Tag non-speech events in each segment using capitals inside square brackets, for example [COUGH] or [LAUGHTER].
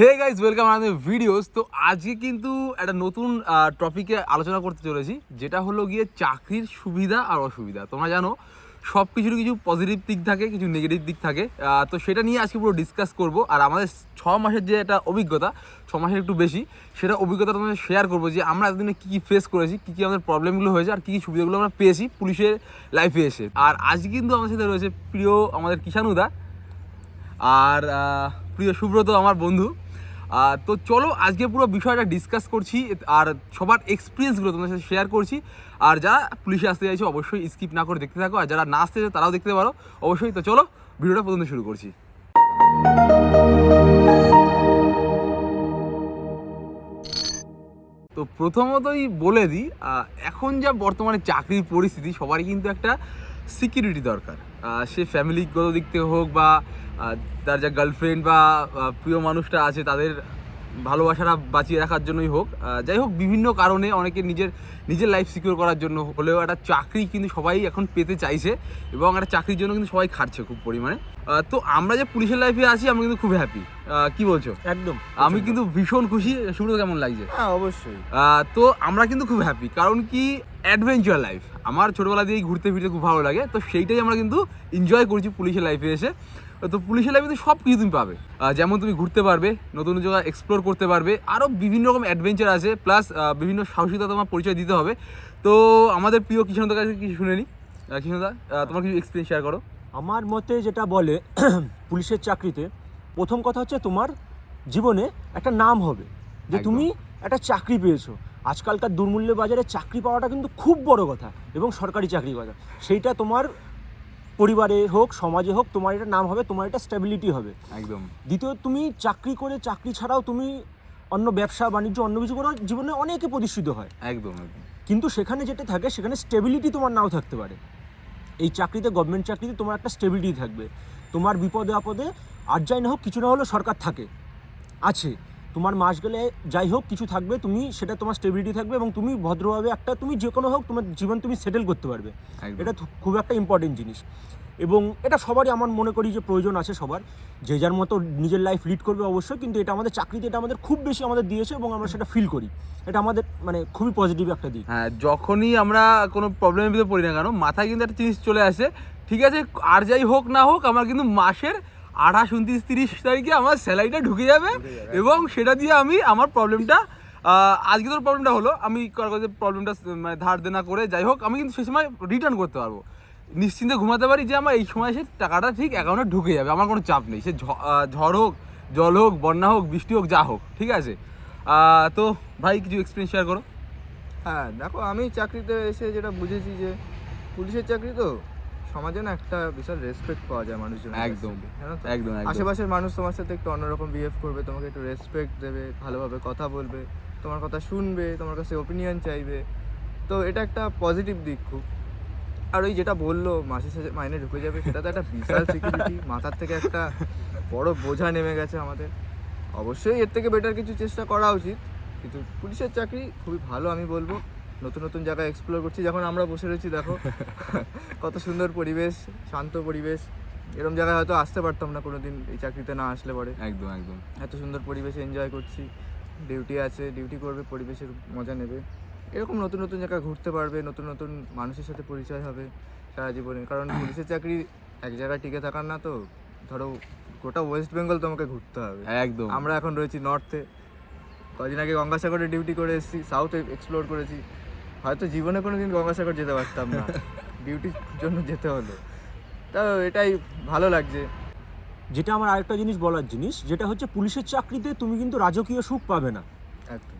হে guys welcome আমাদের videos তো আজকে কিন্তু একটা নতুন টপিকে আলোচনা করতে চলেছি, যেটা হলো গিয়ে চাকরির সুবিধা আর অসুবিধা। তোমরা জানো সব কিছুর কিছু পজিটিভ দিক থাকে, কিছু নেগেটিভ দিক থাকে। তো সেটা নিয়ে আজকে পুরো ডিসকাস করব। আর আমাদের ছ মাসের যে একটা অভিজ্ঞতা, ছ মাসের একটু বেশি, সেটা অভিজ্ঞতা তোমাদের শেয়ার করব যে আমরা এতদিনে কী কী ফেস করেছি, কী কী আমাদের প্রবলেমগুলো হয়েছে, আর কী কী সুবিধাগুলো আমরা পেয়েছি পুলিশের লাইফে এসে। আর আজকে কিন্তু আমাদের সাথে রয়েছে প্রিয় আমাদের কিষানুদা আর প্রিয় সুব্রত, আমার বন্ধু। তো চলো আজকে পুরো বিষয়টা ডিসকাস করছি, আর সবার এক্সপিরিয়েন্সগুলো তোমাদের সাথে শেয়ার করছি। আর যারা পুলিশে আসতে চাইছো, অবশ্যই স্কিপ না করে দেখতে থাকো, আর যারা না আসতে চায় তারাও দেখতে পারো। অবশ্যই তো চলো, ভিডিওটা প্রথমে শুরু করছি। তো প্রথমতই বলে দিই এখন যা বর্তমানে চাকরির পরিস্থিতি, সবারই কিন্তু একটা সিকিউরিটি দরকার। সে ফ্যামিলিগত দিক থেকে হোক বা তার যা গার্লফ্রেন্ড বা প্রিয় মানুষটা আছে তাদের ভালোবাসাটা বাঁচিয়ে রাখার জন্যই হোক। যাই হোক বিভিন্ন কারণে অনেকে নিজের নিজের লাইফ সিকিউর করার জন্য হলেও একটা চাকরি কিন্তু সবাই এখন পেতে চাইছে এবং একটা চাকরির জন্য কিন্তু সবাই খাটছে খুব পরিমাণে। তো আমরা যে পুলিশের লাইফে আছি আমি কিন্তু খুব হ্যাপি কি বলছো? একদম আমি কিন্তু ভীষণ খুশি শুরু কেমন লাগছে। হ্যাঁ অবশ্যই। তো আমরা কিন্তু খুব হ্যাপি কারণ কি অ্যাডভেঞ্চার লাইফ আমার ছোটবেলা দিয়েই ঘুরতে ফিরতে খুব ভালো লাগে তো সেইটাই আমরা কিন্তু এনজয় করছি পুলিশের লাইফে এসে। তো পুলিশের লাইফে তো সব কিছু তুমি পাবে। যেমন তুমি ঘুরতে পারবে নতুন নতুন জায়গা এক্সপ্লোর করতে পারবে আরও বিভিন্ন রকম অ্যাডভেঞ্চার আছে প্লাস বিভিন্ন সাহসিকতা তোমার পরিচয় দিতে হবে। তো আমাদের প্রিয় কিষণদার কাছে কিছু শুনে নি। কিষণদা তোমার কিছু এক্সপিরিয়েন্স শেয়ার করো। আমার মতে যেটা বলে [CLEARS THROAT] পুলিশের চাকরিতে প্রথম কথা হচ্ছে তোমার জীবনে একটা নাম হবে। যে তুমি একটা চাকরি পেয়েছ। আজকালকার দুর্মূল্য বাজারে চাকরি পাওয়াটা কিন্তু খুব বড় কথা এবং সরকারি চাকরি কথা। সেইটা তোমার পরিবারে হোক সমাজে হোক তোমার এটা নাম হবে তোমার এটা স্টেবিলিটি হবে। একদম। দ্বিতীয় তুমি চাকরি করে চাকরি ছাড়াও তুমি অন্য ব্যবসা বাণিজ্য অন্য কিছু করে জীবনে অনেকে প্রতিষ্ঠিত হয়। একদম একদম। কিন্তু সেখানে যেটা থাকে সেখানে স্টেবিলিটি তোমার নাও থাকতে পারে। এই চাকরিতে গভর্নমেন্ট চাকরিতে তোমার একটা স্টেবিলিটি থাকবে। তোমার বিপদে আপদে আর যাই না হোক কিছু না হলেও সরকার থাকে। আছে। তোমার মাস গেলে যাই হোক কিছু থাকবে তুমি সেটা তোমার স্টেবিলিটি থাকবে এবং তুমি ভদ্রভাবে একটা তুমি যে কোনো হোক তোমার জীবন তুমি সেটেল করতে পারবে। এটা খুব একটা ইম্পর্টেন্ট জিনিস। এবং এটা সবারই আমার মনে করি যে প্রয়োজন আছে সবার। যে যার মতো নিজের লাইফ লিড করবে অবশ্যই কিন্তু এটা আমাদের চাকরিতে এটা আমাদের খুব বেশি আমাদের দিয়েছে এবং আমরা সেটা ফিল করি। এটা আমাদের মানে খুবই পজিটিভ একটা দিক। হ্যাঁ যখনই আমরা কোনো প্রবলেমের ভিতরে পড়ি না কেন মাথায় কিন্তু একটা জিনিস চলে আসে ঠিক আছে আর যাই হোক না হোক আমার কিন্তু মাসের আঠাশ উনত্রিশ তিরিশ তারিখে আমার স্যালারিটা ঢুকে যাবে এবং সেটা দিয়ে আমি আমার প্রবলেমটা আজকে তোর প্রবলেমটা হলো আমি প্রবলেমটা মানে ধার দেনা করে যাই হোক আমি কিন্তু সেই সময় রিটার্ন করতে পারব। নিশ্চিন্তে ঘুমাতে পারি যে আমার এই সময় সে টাকাটা ঠিক অ্যাকাউন্টে ঢুকে যাবে আমার কোনো চাপ নেই। সে ঝড় হোক জল হোক বন্যা হোক বৃষ্টি হোক যা হোক ঠিক আছে? তো ভাই কিছু এক্সপিরিয়েন্স শেয়ার করো। হ্যাঁ দেখো আমি চাকরিতে এসে যেটা বুঝেছি যে পুলিশের চাকরি তো। সমাজে না একটা বিশাল রেসপেক্ট পাওয়া যায় মানুষজন একদম। একদম আশেপাশের মানুষ তোমার সাথে একটু অন্যরকম বিহেভ করবে তোমাকে একটু রেসপেক্ট দেবে ভালোভাবে কথা বলবে তোমার কথা শুনবে তোমার কাছে ওপিনিয়ন চাইবে। তো এটা একটা পজিটিভ দিক খুব। আর ওই যেটা বলল মাসে শেষে মাইনে ঢুকে যাবে সেটা তো একটা বিশাল সিকিউরিটি মাথার থেকে একটা বড় বোঝা নেমে গেছে আমাদের। অবশ্যই এর থেকে বেটার কিছু চেষ্টা করা উচিত কিন্তু পুলিশের চাকরি খুবই ভালো আমি বলব। নতুন নতুন জায়গায় এক্সপ্লোর করছি যখন আমরা বসে রয়েছি দেখো [LAUGHS] কত সুন্দর পরিবেশ শান্ত পরিবেশ। এরকম জায়গায় হয়তো আসতে পারতাম না কোনোদিন এই চাকরিতে না আসলে পরে। একদম একদম। এত সুন্দর পরিবেশ এনজয় করছি। ডিউটি আছে ডিউটি করবে পরিবেশের মজা নেবে। এরকম নতুন নতুন জায়গায় ঘুরতে পারবে নতুন নতুন মানুষের সাথে পরিচয় হবে সারা জীবনে। কারণ [COUGHS] পুলিশের চাকরি এক জায়গায় টিকে থাকার না তো ধরো গোটা ওয়েস্ট বেঙ্গল তোমাকে ঘুরতে হবে। একদম। আমরা এখন রয়েছি নর্থে কদিন আগে গঙ্গাসাগরে ডিউটি করে এসেছি সাউথে এক্সপ্লোর করেছি। হয়তো জীবনে কোনো দিন গঙ্গাসাগর যেতে পারতাম না। [LAUGHS] ডিউটির জন্য যেতে হলো। তা এটাই ভালো লাগছে। যেটা আমার আরেকটা জিনিস বলার জিনিস যেটা হচ্ছে পুলিশের চাকরিতে তুমি কিন্তু রাজকীয় সুখ পাবে না।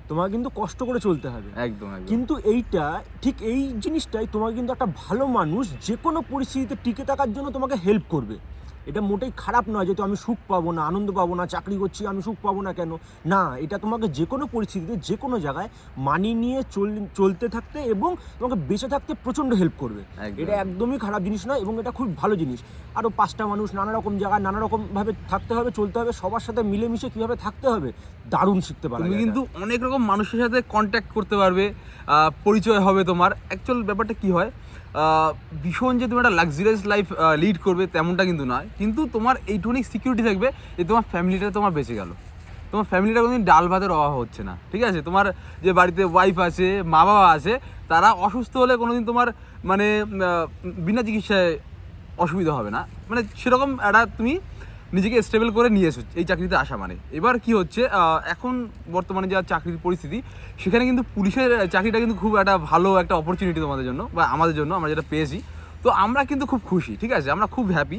তোমাকে কিন্তু কষ্ট করে চলতে হবে। একদম কিন্তু এইটা ঠিক এই জিনিসটাই তোমাকে কিন্তু একটা ভালো মানুষ যে কোনো পরিস্থিতিতে টিকে থাকার জন্য তোমাকে হেল্প করবে। এটা মোটেই খারাপ নয় যে তো আমি সুখ পাবো না আনন্দ পাবো না চাকরি করছি আমি সুখ পাবো না কেন? না এটা তোমাকে যে কোনো পরিস্থিতিতে যে কোনো জায়গায় মানিয়ে নিয়ে চল চলতে থাকতে এবং তোমাকে বেঁচে থাকতে প্রচণ্ড হেল্প করবে। এটা একদমই খারাপ জিনিস নয় এবং এটা খুব ভালো জিনিস। আরও পাঁচটা মানুষ নানা রকম জায়গায় নানা রকমভাবে থাকতে হবে চলতে হবে সবার সাথে মিলেমিশে কীভাবে থাকতে হবে দারুণ শিখতে পারবে তুমি কিন্তু অনেক রকম মানুষের সাথে কন্ট্যাক্ট করতে পারবে পরিচয় হবে তোমার। অ্যাকচুয়াল ব্যাপারটা কি হয়? ভীষণ যে তুমি একটা লাক্সারিয়াস লাইফ লিড করবে তেমনটা কিন্তু নয়। কিন্তু তোমার এইটুকুনি সিকিউরিটি থাকবে যে তোমার ফ্যামিলিটা তোমার বেঁচে গেল। তোমার ফ্যামিলিটা কোনোদিন ডাল ভাতের অভাব হচ্ছে না, ঠিক আছে? তোমার যে বাড়িতে ওয়াইফ আছে মা বাবা আছে, তারা অসুস্থ হলে কোনোদিন তোমার মানে বিনা চিকিৎসায় অসুবিধা হবে না। মানে সেরকম একটা তুমি নিজেকে স্টেবল করে নিয়ে এসো, এই চাকরিতে আসা মানে। এবার কি হচ্ছে এখন বর্তমানে যা চাকরির পরিস্থিতি, সেখানে কিন্তু পুলিশের চাকরিটা কিন্তু খুব একটা ভালো একটা অপরচুনিটি তোমাদের জন্য, বা আমাদের জন্য, আমরা যেটা পেয়েছি। তো আমরা কিন্তু খুব খুশি, ঠিক আছে? আমরা খুব হ্যাপি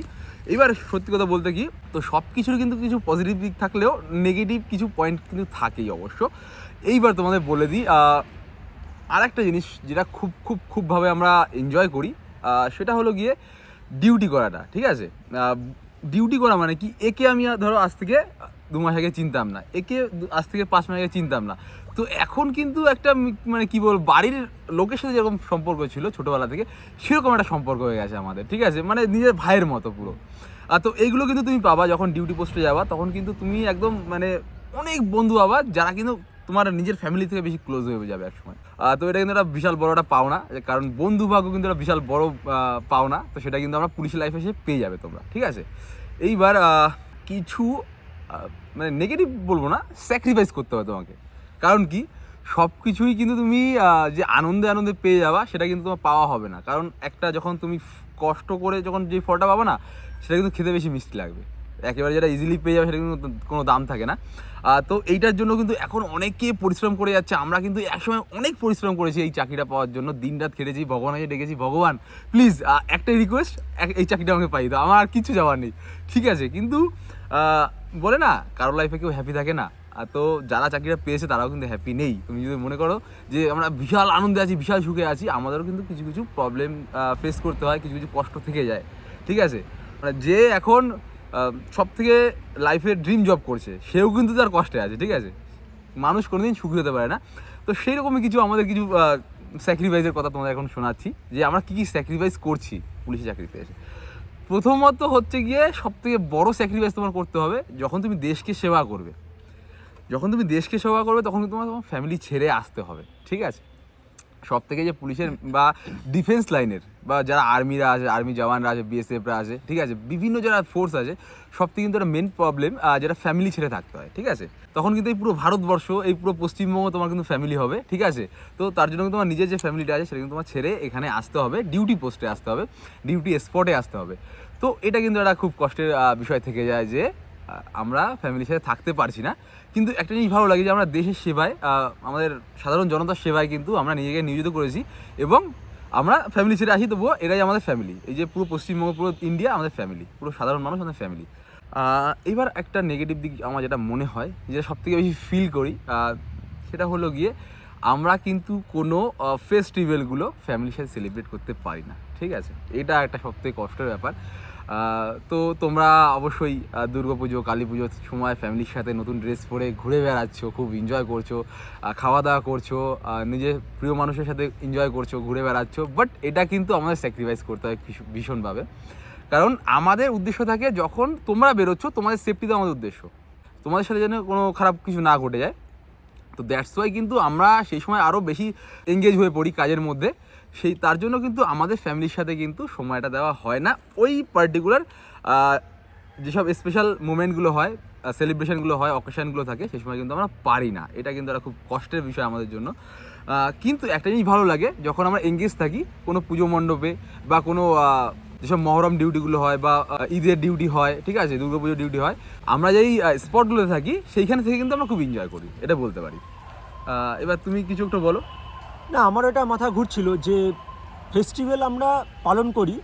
এবার সত্যি কথা বলতে কি, তো সব কিছুর কিন্তু কিছু পজিটিভ দিক থাকলেও নেগেটিভ কিছু পয়েন্ট কিন্তু থাকেই অবশ্য। এইবার তোমাদের বলে দিই আর একটা জিনিস যেটা খুব খুব, খুবভাবে আমরা এনজয় করি সেটা হলো গিয়ে ডিউটি করাটা, ঠিক আছে? ডিউটি করা মানে কি? একে আমি ধরো আজ থেকে দু মাস আগে চিনতাম না। একে আজ থেকে পাঁচ মাস আগে চিনতাম না। তো এখন কিন্তু একটা মানে কি বল বাড়ির লোকের সাথে যেরকম সম্পর্ক ছিল ছোটোবেলা থেকে, সেরকম একটা সম্পর্ক হয়ে গেছে আমাদের, ঠিক আছে? মানে নিজের ভাইয়ের মতো পুরো। আর তো এইগুলো কিন্তু তুমি পাবা যখন ডিউটি পোস্টে যাবা, তখন কিন্তু তুমি একদম মানে অনেক বন্ধু পাবা যারা কিন্তু তোমার নিজের ফ্যামিলি থেকে বেশি ক্লোজ হয়ে যাবে একসময়। তো এটা কিন্তু একটা বিশাল বড় একটা পাওনা কারণ বন্ধু ভাগ্য কিন্তু একটা বিশাল বড় পাওনা, তো সেটা কিন্তু আমরা পুলিশের লাইফে এসে পেয়ে যাবে তোমরা, ঠিক আছে? এইবার কিছু মানে নেগেটিভ বলব না স্যাক্রিফাইস করতে হবে তোমাকে। কারণ কি? সব কিছুই কিন্তু তুমি যে আনন্দে আনন্দে পেয়ে যাবা, সেটা কিন্তু তোমার পাওয়া হবে না। কারণ একটা যখন তুমি কষ্ট করে যখন যে ফলটা পাবা না, সেটা কিন্তু খেতে বেশি মিষ্টি লাগবে। একেবারে যেটা ইজিলি পেয়ে যাবে সেটা কিন্তু কোনো দাম থাকে না। তো এইটার জন্য কিন্তু এখন অনেকে পরিশ্রম করে যাচ্ছে। আমরা কিন্তু একসময় অনেক পরিশ্রম করেছি এই চাকরিটা পাওয়ার জন্য। দিন রাত খেটেছি ভগবানকে ডেকেছি, ভগবান প্লিজ একটাই রিকোয়েস্ট এই চাকরিটা আমাকে পাই দাও। আমার আর কিছু যাওয়ার নেই। ঠিক আছে, কিন্তু বলে না, কারোর লাইফে কেউ হ্যাপি থাকে না। তো যারা চাকরিটা পেয়েছে তারাও কিন্তু হ্যাপি নেই। তুমি যদি মনে করো যে আমরা বিশাল আনন্দে আছি, বিশাল সুখে আছি, আমাদেরও কিন্তু কিছু কিছু প্রবলেম ফেস করতে হয়, কিছু কিছু কষ্ট থেকে যায়। ঠিক আছে? মানে যে এখন সব থেকে লাইফে ড্রিম জব করছে, সেও কিন্তু তার কষ্টে আছে, ঠিক আছে? মানুষ কোনোদিন সুখী হতে পারে না। তো সেই রকমই কিছু আমাদের কিছু স্যাক্রিফাইসের কথা তোমাদের এখন শোনাচ্ছি, যে আমরা কী কী স্যাক্রিফাইস করছি পুলিশি চাকরিতে এসে। প্রথমত হচ্ছে গিয়ে সব থেকে বড় স্যাক্রিফাইস তোমার করতে হবে, যখন তুমি দেশকে সেবা করবে। যখন তুমি দেশকে সেবা করবে, তখন তোমার তোমার ফ্যামিলি ছেড়ে আসতে হবে, ঠিক আছে? সব থেকে যে পুলিশের বা ডিফেন্স লাইনের বা যারা আর্মিরা আছে, আর্মি জওয়ানরা আছে বিএসএফরা আছে, ঠিক আছে? বিভিন্ন যারা ফোর্স আছে সব থেকে কিন্তু একটা মেন প্রবলেম যেটা ফ্যামিলি ছেড়ে থাকতে হয়, ঠিক আছে? তখন কিন্তু এই পুরো ভারতবর্ষ, এই পুরো পশ্চিমবঙ্গ তোমার কিন্তু ফ্যামিলি হবে, ঠিক আছে? তো তার জন্য তোমার নিজের যে ফ্যামিলিটা আছে সেটা কিন্তু তোমার ছেড়ে এখানে আসতে হবে ডিউটি পোস্টে আসতে হবে ডিউটি স্পটে আসতে হবে। তো এটা কিন্তু একটা খুব কষ্টের বিষয় থেকে যায় যে আমরা ফ্যামিলির সাথে থাকতে পারছি না। কিন্তু একটা জিনিস ভালো লাগে যে আমরা দেশের সেবায় আমাদের সাধারণ জনতার সেবায় কিন্তু আমরা নিজেকে নিয়োজিত করেছি এবং আমরা ফ্যামিলি ছেড়ে আসি, তবুও এরাই আমাদের ফ্যামিলি এই যে পুরো পশ্চিমবঙ্গ, পুরো ইন্ডিয়া আমাদের ফ্যামিলি পুরো সাধারণ মানুষ আমাদের ফ্যামিলি এবার একটা নেগেটিভ দিক আমার যেটা মনে হয়, যেটা সব থেকে বেশি ফিল করি সেটা হলো গিয়ে আমরা কিন্তু কোনো ফেস্টিভ্যালগুলো ফ্যামিলির সাথে সেলিব্রেট করতে পারি না, ঠিক আছে? এটা একটা সবথেকে কষ্টের ব্যাপার। তো তোমরা অবশ্যই দুর্গা পুজো, কালী পুজোর সময় ফ্যামিলির সাথে নতুন ড্রেস পরে ঘুরে বেড়াচ্ছ, খুব এনজয় করছ খাওয়া দাওয়া করছ নিজের প্রিয় মানুষের সাথে এনজয় করছ, ঘুরে বেড়াচ্ছ বাট এটা কিন্তু আমাদের স্যাক্রিফাইস করতে হয় ভীষণভাবে। কারণ আমাদের উদ্দেশ্য থাকে যখন তোমরা বেরোচ্ছ, তোমাদের সেফটি তো আমাদের উদ্দেশ্য। তোমাদের সাথে যেন কোনো খারাপ কিছু না ঘটে যায়। তো দ্যাটস ওয়াই কিন্তু আমরা সেই সময় আরও বেশি এঙ্গেজ হয়ে পড়ি কাজের মধ্যে। সেই তার জন্য কিন্তু আমাদের ফ্যামিলির সাথে কিন্তু সময়টা দেওয়া হয় না। ওই পার্টিকুলার যেসব স্পেশাল মুমেন্টগুলো হয় সেলিব্রেশনগুলো হয় অকেশনগুলো থাকে, সেই সময় কিন্তু আমরা পারি না। এটা কিন্তু একটা খুব কষ্টের বিষয় আমাদের জন্য। কিন্তু একটা জিনিস ভালো লাগে, যখন আমরা এঙ্গেজ থাকি, কোনো পুজো মণ্ডপে বা কোনো যেসব মহরম ডিউটিগুলো হয় বা ঈদের ডিউটি হয়, ঠিক আছে, দুর্গাপুজোর ডিউটি হয়, আমরা যেই স্পটগুলোতে থাকি, সেইখানে থেকে কিন্তু আমরা খুব এনজয় করি, এটা বলতে পারি। এবার তুমি কিছু একটা বলো। না আমার এটা মাথা ঘুরছিল যে ফেস্টিভ্যাল আমরা পালন করি।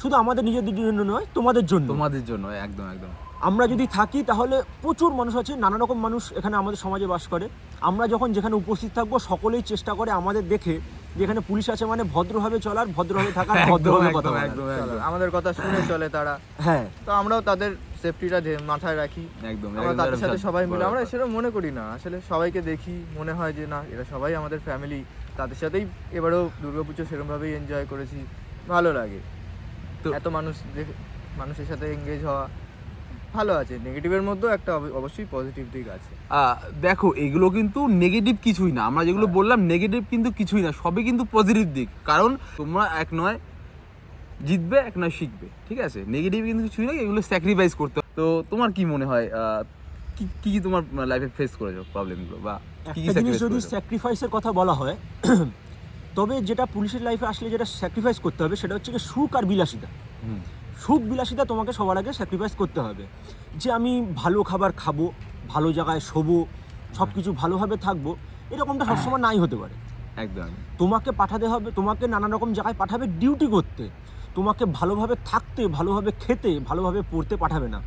শুধু আমাদের নিজেদের জন্য নয় তোমাদের জন্য। তোমাদের জন্য একদম একদম। আমরা যদি থাকি তাহলে প্রচুর মানুষ আছে নানা রকম মানুষ এখানে আমাদের সমাজে বাস করে। আমরা যখন যেখানে উপস্থিত থাকব সকলেই চেষ্টা করে আমাদের দেখে যেখানে পুলিশ আছে মানে ভদ্রভাবে চলার ভদ্রভাবে থাকার ভদ্রভাবে কথা একদম, আমাদের কথা শুনে চলে তারা। হ্যাঁ। তো আমরাও তাদের সেফটিটা মাথায় রাখি। একদম আমরা তাদের সাথে সবাই মিলে আমরা। সেরকম মনে করি না। আসলে সবাইকে দেখি মনে হয় যে না এরা সবাই আমাদের ফ্যামিলি তাদের সাথেই এবারেও দুর্গাপুজো সেরকমভাবেই এনজয় করেছি। ভালো লাগে। তো- এত মানুষ দেখে মানুষের সাথে এঙ্গেজ হওয়া ভালো আছে। নেগেটিভের মধ্যেও একটা অবশ্যই পজিটিভ দিক আছে। আহ, দেখো এগুলো কিন্তু নেগেটিভ কিছুই না। আমরা যেগুলো বললাম নেগেটিভ কিন্তু কিছুই না। সবই কিন্তু পজিটিভ দিক। কারণ তোমরা এক নয় জিতবে এক নয় শিখবে। ঠিক আছে? নেগেটিভ কিন্তু কিছুই না এগুলো স্যাক্রিফাইস করতে হয়। তো তোমার কি মনে হয়? আহ, কি কি কি তোমার লাইফে ফেস করেছ প্রবলেমগুলো বা কি কি যদি স্যাক্রিফাইসের কথা বলা হয় তবে যেটা পুলিশের লাইফে আসলে যেটা স্যাক্রিফাইস করতে হবে সেটা হচ্ছে কি সুখ আর বিলাসিতা। হুম, সুখ বিলাসিতা তোমাকে সবার আগে স্যাক্রিফাইস করতে হবে। যে আমি ভালো খাবার খাব ভালো জায়গায় শোবো সব কিছু ভালোভাবে থাকব এরকমটা সবসময় নাই হতে পারে। একদম। তোমাকে পাঠাতে হবে তোমাকে নানা রকম জায়গায় পাঠাবে ডিউটি করতে। তোমাকে ভালোভাবে থাকতে ভালোভাবে খেতে ভালোভাবে পড়তে পাঠাবে না।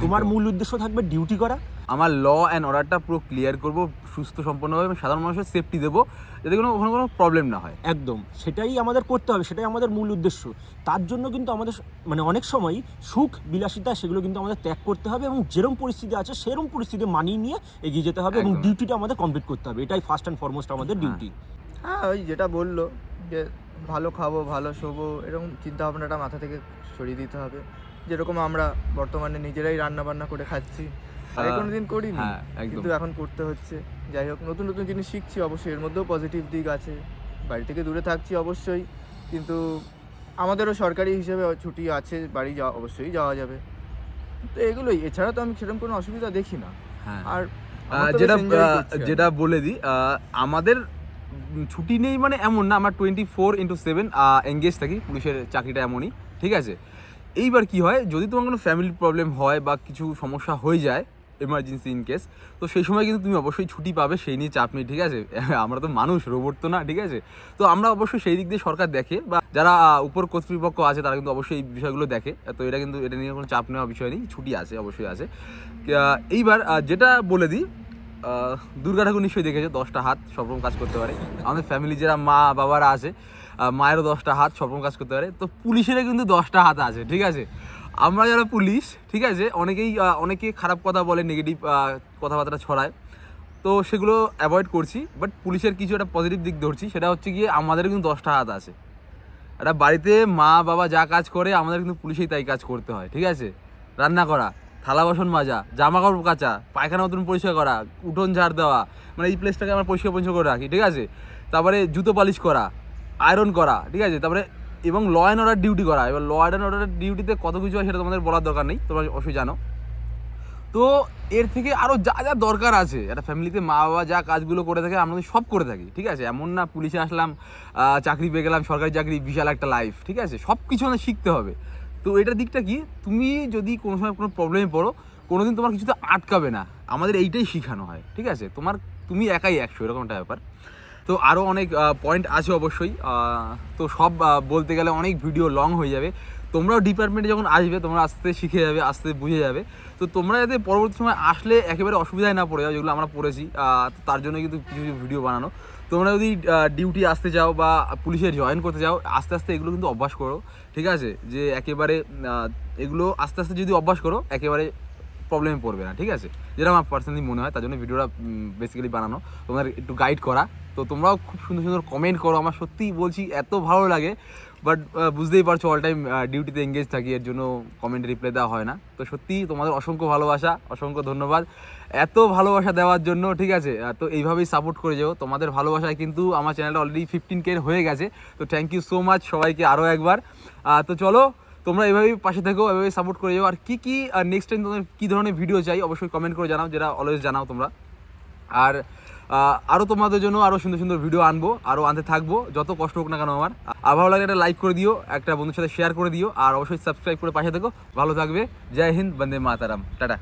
তোমার মূল উদ্দেশ্য থাকবে ডিউটি করা আমার ল অ্যান্ড অর্ডারটা পুরো ক্লিয়ার করব সুস্থ সম্পন্নভাবে এবং সাধারণ মানুষের সেফটি দেবো যাতে কোনো ওখানে কোনো প্রবলেম না হয়। একদম। সেটাই আমাদের করতে হবে সেটাই আমাদের মূল উদ্দেশ্য। তার জন্য কিন্তু আমাদের মানে অনেক সময় সুখ বিলাসিতা সেগুলো কিন্তু আমাদের ত্যাগ করতে হবে এবং যেরকম পরিস্থিতি আছে সেরকম পরিস্থিতি মানিয়ে নিয়ে এগিয়ে যেতে হবে এবং ডিউটিটা আমাদের কমপ্লিট করতে হবে। এটাই ফার্স্ট অ্যান্ড ফরমোস্ট আমাদের ডিউটি হ্যাঁ ওই যেটা বলল যে ভালো খাব ভালো শোবো এরকম চিন্তা ভাবনাটা মাথা থেকে সরিয়ে দিতে হবে। যেরকম আমরা বর্তমানে নিজেরাই রান্না বান্না করে খাচ্ছি আগে কোনোদিন করিনি হ্যাঁ একদম। কিন্তু এখন করতে হচ্ছে। যাই হোক নতুন নতুন জিনিস শিখছি অবশ্যই এর মধ্যেও পজিটিভ দিক আছে। বাড়ি থেকে দূরে থাকছি অবশ্যই কিন্তু আমাদেরও সরকারি হিসেবে ছুটি আছে বাড়ি যাওয়া অবশ্যই যাওয়া যাবে। তো এগুলোই এছাড়া তো আমি সেরকম কোনো অসুবিধা দেখি না। হ্যাঁ। আর যেটা। যেটা বলে দিই আমাদের ছুটি নেই মানে এমন না আমার twenty four into seven engage থাকি পুলিশের চাকরিটা এমনই ঠিক আছে? এইবার কি হয় যদি তোমার কোনো ফ্যামিলি প্রবলেম হয় বা কিছু সমস্যা হয়ে যায় এমার্জেন্সি ইন কেস তো সেই সময় কিন্তু তুমি অবশ্যই ছুটি পাবে, সেই নিয়ে চাপ নেই, ঠিক আছে? [LAUGHS] আমরা তো মানুষ রোবট তো না, ঠিক আছে? তো আমরা অবশ্যই সেই দিক দিয়ে সরকার দেখে, বা যারা উপর কর্তৃপক্ষ আছে, তারা কিন্তু অবশ্যই এই বিষয়গুলো দেখে। তো এটা কিন্তু, এটা নিয়ে কোনো চাপ নেওয়া বিষয় নেই, ছুটি আছে, অবশ্যই আছে। এইবার যেটা বলে দিই দুর্গা ঠাকুর নিশ্চয়ই দেখেছ, দশটা হাত সব রকম কাজ করতে পারে। আমাদের ফ্যামিলি যারা মা, বাবারা আছে মায়েরও দশটা হাত সব রকম কাজ করতে পারে। তো পুলিশেরও কিন্তু দশটা হাত আছে, ঠিক আছে? আমরা যারা পুলিশ, ঠিক আছে, অনেকেই অনেকে খারাপ কথা বলে নেগেটিভ কথাবার্তা ছড়ায়। তো সেগুলো অ্যাভয়েড করছি বাট পুলিশের কিছু একটা পজিটিভ দিক ধরছি, সেটা হচ্ছে গিয়ে আমাদের কিন্তু দশটা হাত আছে। একটা বাড়িতে মা, বাবা যা কাজ করে, আমাদের কিন্তু পুলিশেই তাই কাজ করতে হয়, ঠিক আছে? রান্না করা, থালা বাসন মাজা জামা কাপড় কাচা, পায়খানা মতন পরিষ্কার করা, উঠোন ঝাড় দেওয়া মানে এই প্লেসটাকে আমরা পরিষ্কার পরিষ্কার করে রাখি, ঠিক আছে? তারপরে জুতো পালিশ করা আয়রন করা, ঠিক আছে? তারপরে এবং ল অ্যান্ড অর্ডার ডিউটি করা। এবার ল অ্যান্ড অর্ডার ডিউটিতে কত কিছু হয় সেটা তোমাদের বলার দরকার নেই, তোমরা অবশ্যই জানো। তো এর থেকে আরও যা যা দরকার আছে, একটা ফ্যামিলিতে মা বাবা যা কাজগুলো করে থাকে, আমরা সব করে থাকি, ঠিক আছে? এমন না পুলিশে আসলাম চাকরি পেয়ে গেলাম, সরকারি চাকরি, বিশাল একটা লাইফ ঠিক আছে? সব কিছু আমাদের শিখতে হবে। তো এটার দিকটা কি? তুমি যদি কোনো সময় কোনো প্রবলেমে পড়ো কোনো দিন তোমার কিছুতে আটকাবে না। আমাদের এইটাই শেখানো হয়, ঠিক আছে? তোমার, তুমি একাই একশো এরকম একটা ব্যাপার। তো আরও অনেক পয়েন্ট আছে অবশ্যই। তো সব বলতে গেলে অনেক ভিডিও লং হয়ে যাবে। তোমরাও ডিপার্টমেন্টে যখন আসবে, তোমরা আস্তে শিখে যাবে, আস্তে বুঝে যাবে। তো তোমরা যাতে পরবর্তী সময় আসলে একেবারে অসুবিধায় না পড়ে যাও, যেগুলো আমরা পড়েছি তার জন্য কিন্তু কিছু কিছু ভিডিও বানানো। তোমরা যদি ডিউটি আসতে চাও বা পুলিশে জয়েন করতে চাও, আস্তে আস্তে এগুলো কিন্তু অভ্যাস করো, ঠিক আছে? যে একেবারে এগুলো আস্তে আস্তে যদি অভ্যাস করো, একেবারে প্রবলেমে পড়বে না, ঠিক আছে? যেটা আমার পার্সোনালি মনে হয়, তার জন্য ভিডিওটা বেসিক্যালি বানানো। তোমাদের একটু গাইড করা। তো তোমরাও খুব সুন্দর সুন্দর কমেন্ট করো, আমার সত্যিই বলছি এত ভালো লাগে। বাট বুঝতেই পারছ অল টাইম ডিউটিতে এঙ্গেজ থাকি, এর জন্য কমেন্ট রিপ্লাই দেওয়া হয় না। তো সত্যি তোমাদের অসংখ্য ভালোবাসা, অসংখ্য ধন্যবাদ। এত ভালোবাসা দেওয়ার জন্য, ঠিক আছে? তো এইভাবেই সাপোর্ট করে যাও। তোমাদের ভালোবাসায় কিন্তু আমার চ্যানেলটা অলরেডি ফিফটিন কে হয়ে গেছে। তো থ্যাংক ইউ সো মাচ সবাইকে আরও একবার। তো চলো তোমরা এভাবেই পাশে থেকো, এভাবেই সাপোর্ট করে যাও। আর কী কী নেক্সট টাইম তোমাদের কী ধরনের ভিডিও চাই, অবশ্যই কমেন্ট করে জানাও, যেটা অলওয়েজ জানাও তোমরা। আর আরও তোমাদের জন্য আরও সুন্দর সুন্দর ভিডিও আনব আরও আনতে থাকব, যত কষ্ট হোক না কেন আমার। আর ভালো লাগে একটা লাইক করে দিও, একটা বন্ধুর সাথে শেয়ার করে দিও, আর অবশ্যই সাবস্ক্রাইব করে পাশে থেকো। ভালো থাকবে, জয় হিন্দ, বন্দে মাতারাম, টাটা।